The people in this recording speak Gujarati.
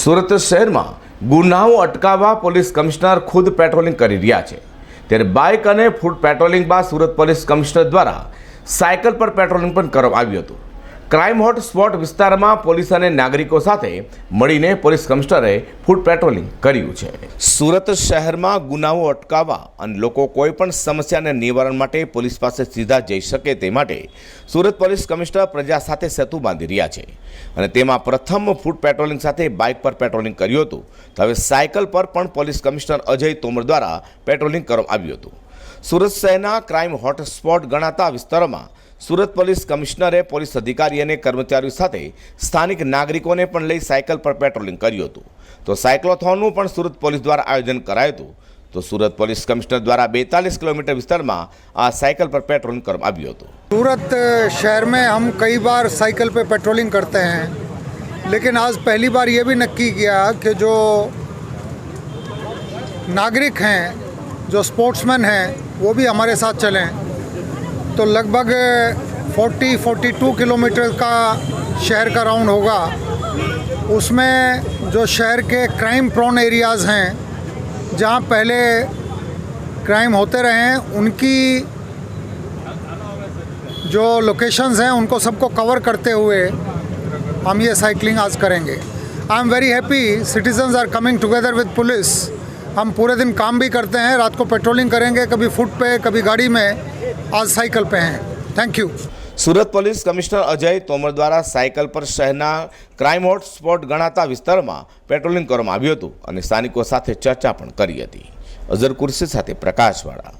સુરત શહેરમાં ગુનાઓ અટકાવવા પોલીસ કમિશનર ખુદ પેટ્રોલિંગ કરી રહ્યા છે. ત્યારે બાઇક અને ફૂડ પેટ્રોલિંગ બાદ સુરત પોલીસ કમિશનર દ્વારા સાયકલ પર પેટ્રોલિંગ પણ કરવામાં આવ્યું હતું. ક્રાઇમ હોટ સ્પોટ વિસ્તારમાં પોલીસ અને નાગરિકો સાથે મળીને પોલીસ કમિશનરે ફૂડ પેટ્રોલિંગ કર્યું છે. સુરત શહેરમાં ગુનાઓ અટકાવવા અને લોકો કોઈ પણ સમસ્યાને નિવારણ માટે પોલીસ પાસે સીધા જઈ શકે તે માટે સુરત પોલીસ કમિશનર પ્રજા સાથે સેતુ બાંધી રહ્યા છે. અને તેમાં પ્રથમ ફૂડ પેટ્રોલિંગ સાથે બાઇક પર પેટ્રોલિંગ કર્યું હતું. તો હવે સાયકલ પર પણ પોલીસ કમિશનર અજય તોમર દ્વારા પેટ્રોલિંગ કરવામાં આવ્યું હતું. સુરત શહેરના ક્રાઇમ હોટસ્પોટ ગણાતા વિસ્તારોમાં સુરત પોલીસ કમિશનરે પોલીસ અધિકારી અને કર્મચારીઓ સાથે સ્થાનિક નાગરિકોને પણ લઈ સાયકલ પર પેટ્રોલિંગ કર્યું હતું તો સાયક્લોથોનનું પણ સુરત પોલીસ દ્વારા આયોજન કરાયું હતું તો સુરત પોલીસ કમિશનર દ્વારા બેતાલીસ કિલોમીટર વિસ્તારમાં આ સાયકલ પર પેટ્રોલિંગ કરવામાં આવ્યું હતું सूरत शहर में हम कई बार साइकिल पे पेट्रोलिंग करते हैं लेकिन आज पहली बार ये भी नक्की किया कि जो नागरिक हैं जो स्पोर्ट्समैन हैं, वो भी हमारे साथ चलें। तो लगभग 40 42 किलोमीटर का शहर का राउंड होगा। उसमें जो शहर के क्राइम प्रोन एरियाज़ हैं, जहाँ पहले क्राइम होते रहे हैं, उनकी जो लोकेशंस हैं, उनको सबको कवर करते हुए हम ये साइकिलिंग आज करेंगे। I am very happy citizens are coming together with police हम पूरे दिन काम भी करते हैं रात को पेट्रोलिंग करेंगे कभी फुट पे कभी गाड़ी में आज साइकिल पे हैं thank you Surat police commissioner Ajay Tomar દ્વારા સાયકલ પર શહેરના ક્રાઇમ હોટ સ્પોટ ગણાતા વિસ્તારમાં પેટ્રોલિંગ કરવામાં આવ્યું હતું અને સ્થાનિકો સાથે ચર્ચા પણ કરી હતી અઝર કુર્સી સાથે પ્રકાશવાળા